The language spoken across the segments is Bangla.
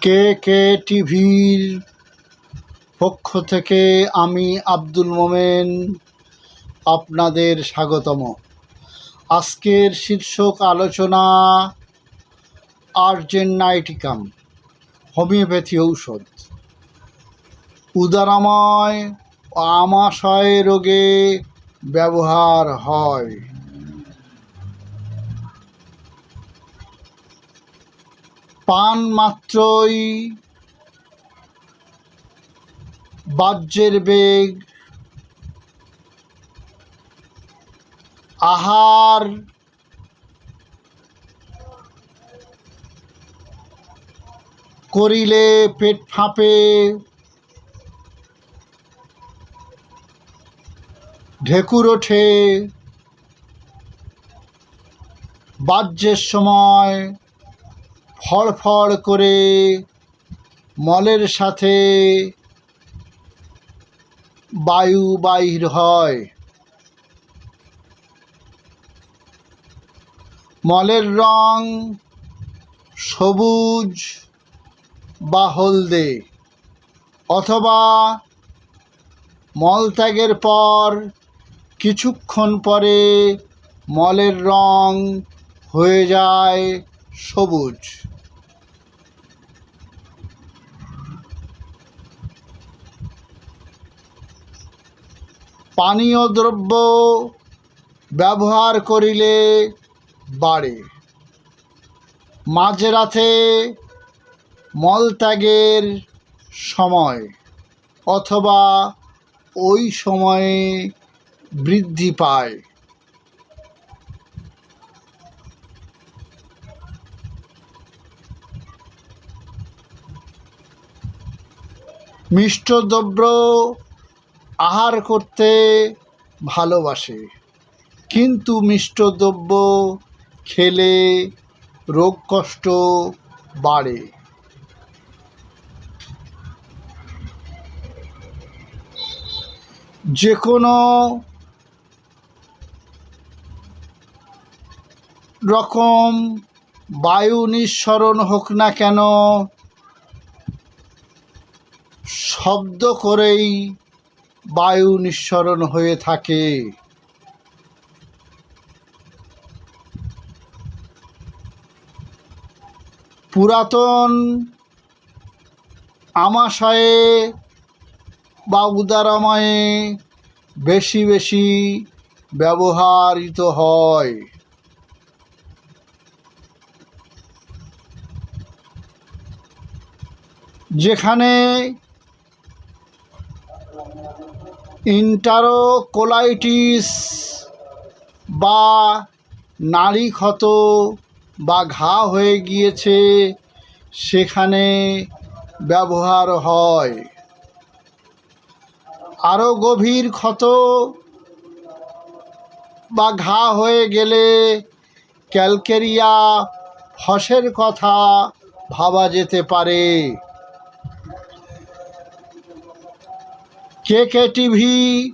কে কে টিভির পক্ষ থেকে আমি আব্দুল মোমেন আপনাদের স্বাগতম। আজকের শীর্ষক আলোচনা আর্জেন্নাইটিকাম হোমিওপ্যাথি ঔষধ। উদারাময়, আমাশয় রোগে ব্যবহার হয়। পান মাত্রই বাহ্যের বেগ আহার করিলে পেট ফাঁপে ঢেকুর ওঠে। বাহ্যের সময় ফড়ফড় করে মলের সাথে বায়ু বাহির হয়। মলের রং সবুজ বা হলদে অথবা মলত্যাগের পর কিছুক্ষণ পরে মলের রং হয়ে যায় সবুজ। পানীয় দ্রব্য ব্যবহার করিলে বাড়ে। মাঝরাতে মলত্যাগের সময় অথবা ওই সময়ে বৃদ্ধি পায়। মিষ্ট দ্রব্য আহার করতে ভালোবাসে। কিন্তু মিষ্ট দ্রব্য খেলে রোগ কষ্ট বাড়ে। যে কোনো রকম বায়ু নিঃসরণ হোক না কেন শব্দ করেই বায়ু নিঃসরণ হয়ে থাকে। পুরাতন আমাশয়ে বা উদারাময়ে বেশি বেশি ব্যবহারিত হয়। যেখানে ইন্টারোকোলাইটিস বা নাড়ি ক্ষত বা ঘা হয়ে গিয়েছে, সেখানে ব্যবহার হয়। আরও গভীর ক্ষত বা ঘা হয়ে গেলে ক্যালকেরিয়া, ফসের কথা ভাবা যেতে পারে। কে কে টিভি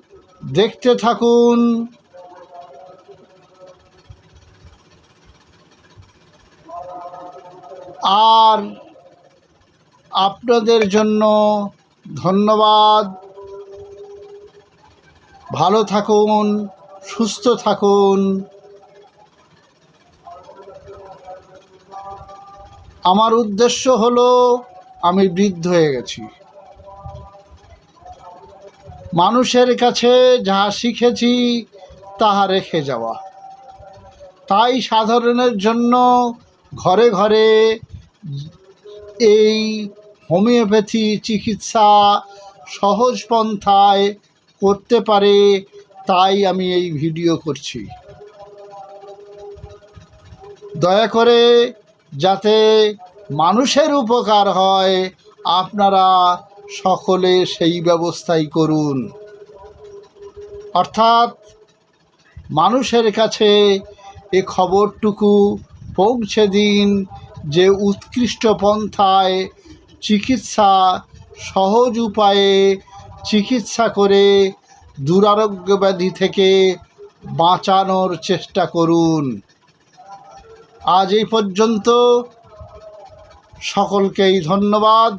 দেখতে থাকুন। আর আপনাদের জন্য ধন্যবাদ। ভালো থাকুন, সুস্থ থাকুন। আমার উদ্দেশ্য হলো, আমি বৃদ্ধ হয়ে গেছি। মানুষের কাছে যাহা শিখেছি, তাহা রেখে যাওয়া। তাই সাধারণের জন্য ঘরে ঘরে এই হোমিওপ্যাথি চিকিৎসা সহজ পন্থায় করতে পারে তাই আমি এই ভিডিও করছি। দয়া করে যাতে মানুষের উপকার হয়, আপনারা সকলে সেই ব্যবস্থাই করুন। অর্থাৎ মানুষের কাছে এ খবরটুকু পৌঁছে দিন যে উৎকৃষ্ট পন্থায় চিকিৎসা সহজ উপায়ে চিকিৎসা করে দুরারোগ্য ব্যাধি থেকে বাঁচানোর চেষ্টা করুন। আজ এই পর্যন্ত সকলকেই ধন্যবাদ।